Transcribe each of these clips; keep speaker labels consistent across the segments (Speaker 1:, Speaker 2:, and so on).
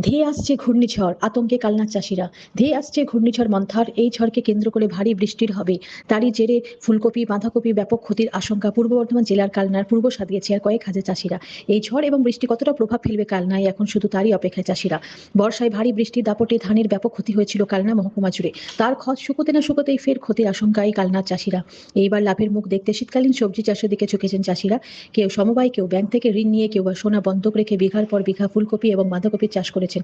Speaker 1: ধেয়ে আসছে ঘূর্ণিঝড়, আতঙ্কে কালনার চাষিরা। ধেয়ে আসছে ঘূর্ণিঝড় মন্থার, এই ঝড়কে কেন্দ্র করে ভারী বৃষ্টির হবে। তারই জেরে ফুলকপি, বাঁধাকপি ব্যাপক ক্ষতির আশঙ্কা পূর্ব বর্ধমান জেলার কালনার পূর্ব সাদিয়েছে আর কয়েক হাজার চাষিরা। এই ঝড় এবং বৃষ্টি কতটা প্রভাব ফেলবে কালনায়, এখন শুধু তারই অপেক্ষায় চাষিরা। বর্ষায় ভারী বৃষ্টির দাপটে ধানের ব্যাপক ক্ষতি হয়েছিল কালনা মহকুমা জুড়ে। তার খত শুকোতে না শুকোতেই ফের ক্ষতির আশঙ্কায় কালনার চাষিরা। এইবার লাভের মুখ দেখতে শীতকালীন সবজি চাষের দিকে ঝুঁকেছেন চাষিরা। কেউ সমবায়, কেউ ব্যাংক থেকে ঋণ নিয়ে, কেউ বা সোনা বন্ধক রেখে বিঘার পর বিঘা ফুলকপি এবং বাঁধাকপির চাষ করেছেন।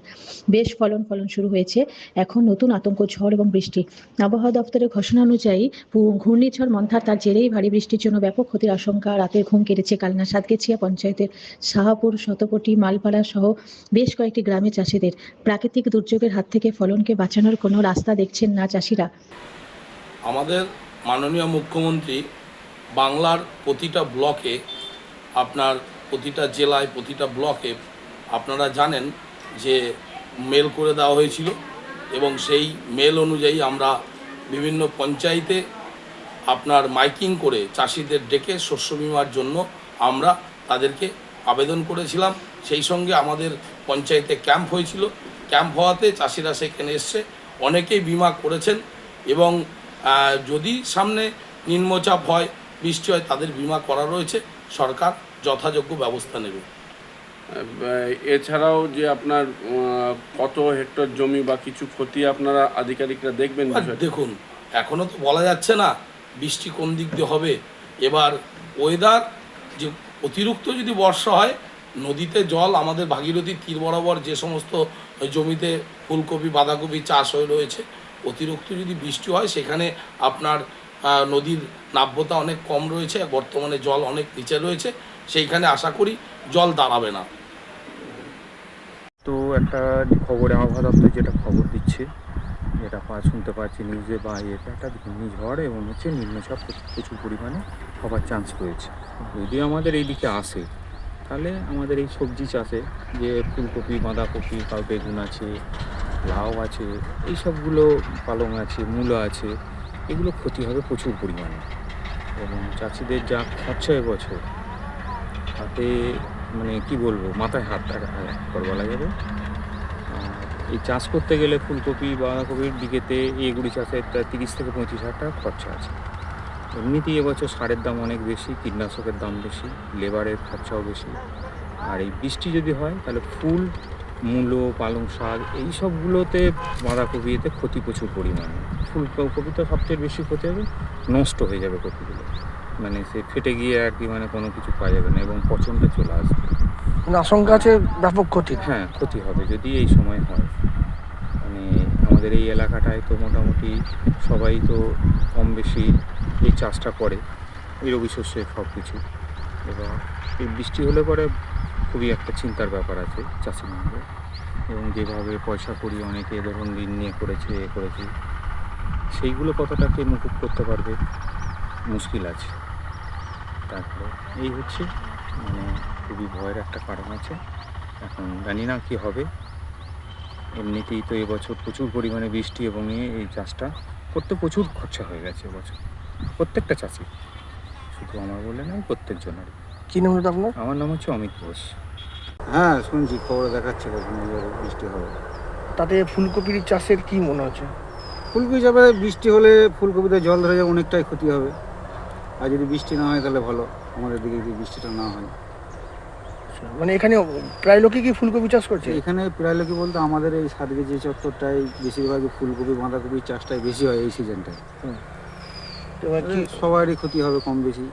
Speaker 1: বেশ ফলন ফলন শুরু হয়েছে। এখন নতুন আতঙ্ক, ঝড় এবং বৃষ্টি। আবহাওয়া দপ্তরের ঘোষণা অনুযায়ী ঘূর্ণিঝড় মন্থার তার জেরেই ভারী বৃষ্টির জন্য ব্যাপক ক্ষতির আশঙ্কা রাতের ঘুম কেটেছে কালনা, সাতগেছিয়া পঞ্চায়েতের শাহাপুর, শতপটি, মালপাড়া সহ বেশ কয়েকটি গ্রামে চাষিদের। প্রাকৃতিক দুর্যোগের হাত থেকে ফলনকে বাঁচানোর কোনো রাস্তা দেখছেন না চাষিরা।
Speaker 2: আমাদের মাননীয় মুখ্যমন্ত্রী বাংলার প্রতিটা ব্লকে, আপনার প্রতিটা জেলায় প্রতিটা ব্লকে, আপনারা জানেন যে মেল করে দেওয়া হয়েছিল এবং সেই মেল অনুযায়ী আমরা বিভিন্ন পঞ্চায়েতে আপনার মাইকিং করে চাষিদের ডেকে শস্য বিমার জন্য আমরা তাদেরকে আবেদন করেছিলাম। সেই সঙ্গে আমাদের পঞ্চায়েতে ক্যাম্প হয়েছিল। ক্যাম্প হওয়াতে চাষিরা সেখানে এসছে। অনেকেই বিমা করেছেন এবং যদি সামনে নিম্নচাপ হয় বৃষ্টি হয় তাদের বিমা করা রয়েছে। সরকার যথাযোগ্য ব্যবস্থা নেবে।
Speaker 3: এছাড়াও যে আপনার কত হেক্টর জমি বা কিছু ক্ষতি আপনারা আধিকারিকরা দেখবেন
Speaker 2: দেখুন এখনও তো বলা যাচ্ছে না বৃষ্টি কোন দিক দিয়ে হবে। এবার ওয়েদার যে অতিরিক্ত যদি বর্ষা হয় নদীতে জল আমাদের ভাগীরথী তীর বরাবর যে সমস্ত জমিতে ফুলকপি বাঁধাকপি চাষ হয়ে রয়েছে অতিরিক্ত যদি বৃষ্টি হয় সেখানে আপনার নদীর নাব্যতা অনেক কম রয়েছে বর্তমানে জল অনেক নিচে রয়েছে সেইখানে আশা করি জল দাঁড়াবে না।
Speaker 4: তো একটা খবরে আবহাওয়া দপ্তর যেটা খবর দিচ্ছে। যেটা পা শুনতে পাচ্ছি নিউজে বা ইয়েতে। একটা ঘূর্ণিঝড় এবং হচ্ছে নিম্নচাপ প্রচুর- পরিমাণে হবার চান্স রয়েছে। যদি আমাদের এই দিকে আসে, তাহলে আমাদের এই সবজি চাষে যে ফুলকপি, বাঁধাকপি বা বেগুন আছে, লাউ আছে, এই সবগুলো পালং আছে, মূলো আছে, এগুলো ক্ষতি হবে প্রচুর পরিমাণে। এবং চাষিদের যা খরচা এবছর, তাতে মানে কি বলব, মাথায় হাত করে বলা যাবে। এই চাষ করতে গেলে ফুলকপি বাঁধাকপির দিকেতে এগুলি চাষে একটা তিরিশ থেকে পঁয়ত্রিশ হাজার টাকা খরচা আছে। এমনিতেই এবছর সারের দাম অনেক বেশি, কীটনাশকের দাম বেশি, লেবারের খরচাও বেশি। আর এই বৃষ্টি যদি হয়, তাহলে ফুল, মূলো, পালং শাক, এই সবগুলোতে বাঁধাকপিতে ক্ষতি প্রচুর পরিমাণে। ফুলকপি তো সবচেয়ে বেশি ক্ষতি হবে, নষ্ট হয়ে যাবে কপিগুলো। মানে সে ফেটে গিয়ে আর কি মানে কোনো কিছু পাওয়া যাবে না এবং পচনটা চলে আসবে।
Speaker 5: মানে আশঙ্কা আছে ব্যাপক ক্ষতি?
Speaker 4: হ্যাঁ ক্ষতি হবে যদি এই সময় হয়। মানে আমাদের এই এলাকাটায় তো মোটামুটি সবাই তো কম বেশি এই চাষটা করে এই রবি শস্যের সব কিছু এবার এই বৃষ্টি হলে পরে খুবই একটা চিন্তার ব্যাপার আছে চাষির মধ্যে এবং যেভাবে পয়সা করি অনেকে ধরুন ঋণ নিয়ে করেছে এ করেছে সেইগুলো কতটাকে মুকুব করতে পারবে? মুশকিল আছে। তারপরে এই হচ্ছে মানে খুবই ভয়ের একটা কারণ আছে। এখন জানি না কি হবে। এমনিতেই তো এবছর প্রচুর পরিমাণে বৃষ্টি এবং এ এই চাষটা করতে প্রচুর খরচা হয়ে গেছে এবছর। প্রত্যেকটা চাষি। শুধু আমার বলে নয় প্রত্যেকজনের
Speaker 5: কি নাম হলো আপনার?
Speaker 4: আমার নাম হচ্ছে অমিত ঘোষ।
Speaker 6: হ্যাঁ শুনছি খবরে দেখাচ্ছে কখন বৃষ্টি হবে।
Speaker 5: তাতে ফুলকপির চাষের কি মনে হচ্ছে?
Speaker 6: ফুলকপি যাবে বৃষ্টি হলে ফুলকপিতে জল ধরে যাবে অনেকটাই ক্ষতি হবে। আর যদি বৃষ্টি না হয় তাহলে ভালো। আমাদের দিকে যদি বৃষ্টিটা না হয়।
Speaker 5: মানে এখানে প্রায় লোকই কি ফুলকপি চাষ করছে?
Speaker 6: এখানে প্রায় লোকই বলতে আমাদের এই সাতগে যে চত্বরটাই বেশিরভাগই ফুলকপি বাঁধাকপির চাষটাই বেশি হয় এই সিজনটায়।
Speaker 5: তো
Speaker 6: সবারই ক্ষতি হবে কম বেশি।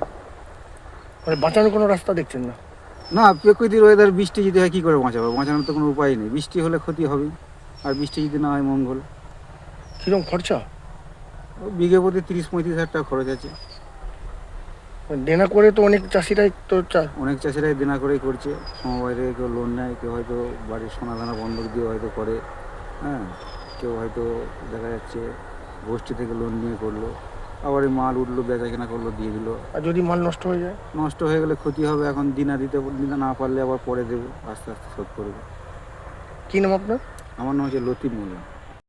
Speaker 5: মানে বাঁচানোর কোনো রাস্তা দেখছেন না?
Speaker 6: না প্রকৃতির ওয়েদার বৃষ্টি যদি হয় কী করে বাঁচাবো? বাঁচানোর তো কোনো উপায় নেই। বৃষ্টি হলে ক্ষতি হবে আর বৃষ্টি যদি না হয় মঙ্গল।
Speaker 5: কীরকম খরচা?
Speaker 6: বিঘে প্রতি তিরিশ পঁয়ত্রিশ হাজার টাকা খরচ আছে।
Speaker 5: দেনা করে তো অনেক চাষিরাই তো চা-
Speaker 6: অনেক চাষিরাই দেনা করেই করছে। সমবায় থেকে কেউ লোন নেয় কেউ হয়তো বাড়ির সোনা দানা বন্ধক দিয়ে হয়তো করে হ্যাঁ? কেউ হয়তো দেখা যাচ্ছে গোষ্ঠী থেকে লোন নিয়ে করল। আবার এই মাল উঠল বেচা কেনা করল দিয়ে দিল।
Speaker 5: আর যদি মাল নষ্ট হয়ে যায়?
Speaker 6: নষ্ট হয়ে গেলে ক্ষতি হবে এখন দিনা দিতে দিনা না পারলে আবার পরে দেবো আস্তে আস্তে শোধ করবে
Speaker 5: কি নাম আপনার?
Speaker 6: আমার নাম হচ্ছে লতিফ মোল্লা